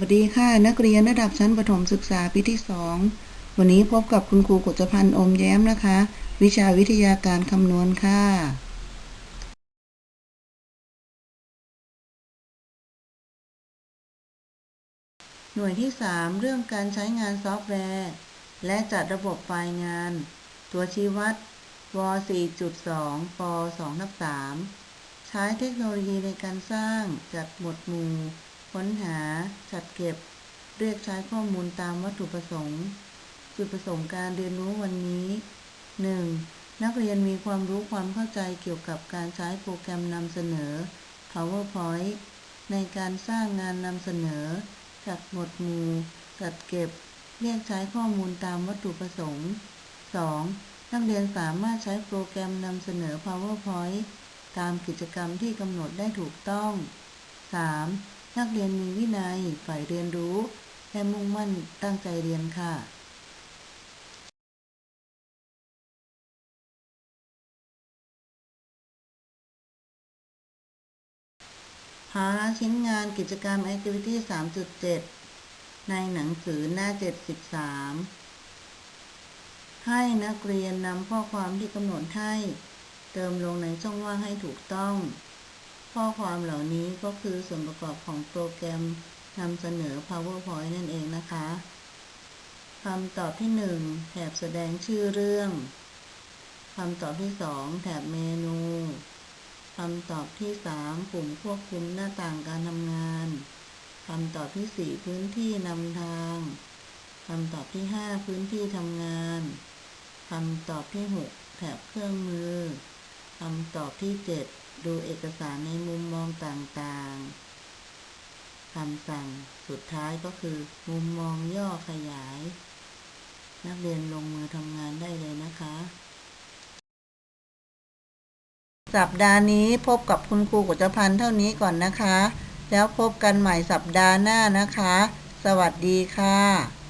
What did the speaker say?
วัสดีค่ะ นักเรียนระดับชั้นประถมศึกษาปีที่ 2 วันนี้พบกับคุณครูกฤษพันธ์อมแย้มนะคะ วิชาวิทยาการคำนวณค่ะ หน่วยที่ 3 เรื่องการใช้งานซอฟต์แวร์ และจัดระบบไฟล์งาน ตัวชี้วัดว 4.2 ป 2 ทับ 3 ใช้เทคโนโลยีในการสร้างจัดหมวดหมู่ ค้นหา จัดเก็บ เรียกใช้ข้อมูลตามวัตถุประสงค์ จุดประสงค์การเรียนรู้วันนี้ 1. นักเรียนมีความรู้ความเข้าใจเกี่ยวกับการใช้โปรแกรมนำเสนอ PowerPoint ในการสร้างงานนำเสนอ จัดหมวดหมู่ จัดเก็บ เรียกใช้ข้อมูลตามวัตถุประสงค์ 2. นักเรียนสามารถใช้โปรแกรมนำเสนอ PowerPoint ตามกิจกรรมที่กำหนดได้ถูกต้อง 3. นักเรียนมีวินัยใฝ่เรียนรู้ และมุ่งมั่นตั้งใจเรียนค่ะภาชิ้นงานกิจกรรม Activity 3.7 ในหนังสือหน้า 73 ให้นักเรียนนำข้อความที่กำหนดให้ เติมลงในช่องว่างให้ถูกต้อง ข้อความเหล่านี้ก็คือส่วนประกอบของโปรแกรมนำเสนอ PowerPoint นั่นเองนะคะคำตอบที่ 1 แถบแสดงชื่อเรื่องคำตอบที่ 2 แถบเมนูคำตอบที่ 3 ปุ่มควบคุมหน้าต่างการทำงานคำตอบที่ 4 พื้นที่นำทางคำตอบที่ 5 พื้นที่ทำงานคำตอบที่ 6 แถบเครื่องมือคำตอบที่ 7 ดูเอกสารในมุมมองต่างๆคำสั่งสุดท้ายก็คือ มุมมองย่อขยาย นักเรียนลงมือทำงานได้เลยนะคะ สัปดาห์นี้พบกับคุณครูกุจพันธ์เท่านี้ก่อนนะคะ แล้วพบกันใหม่สัปดาห์หน้านะคะ สวัสดีค่ะ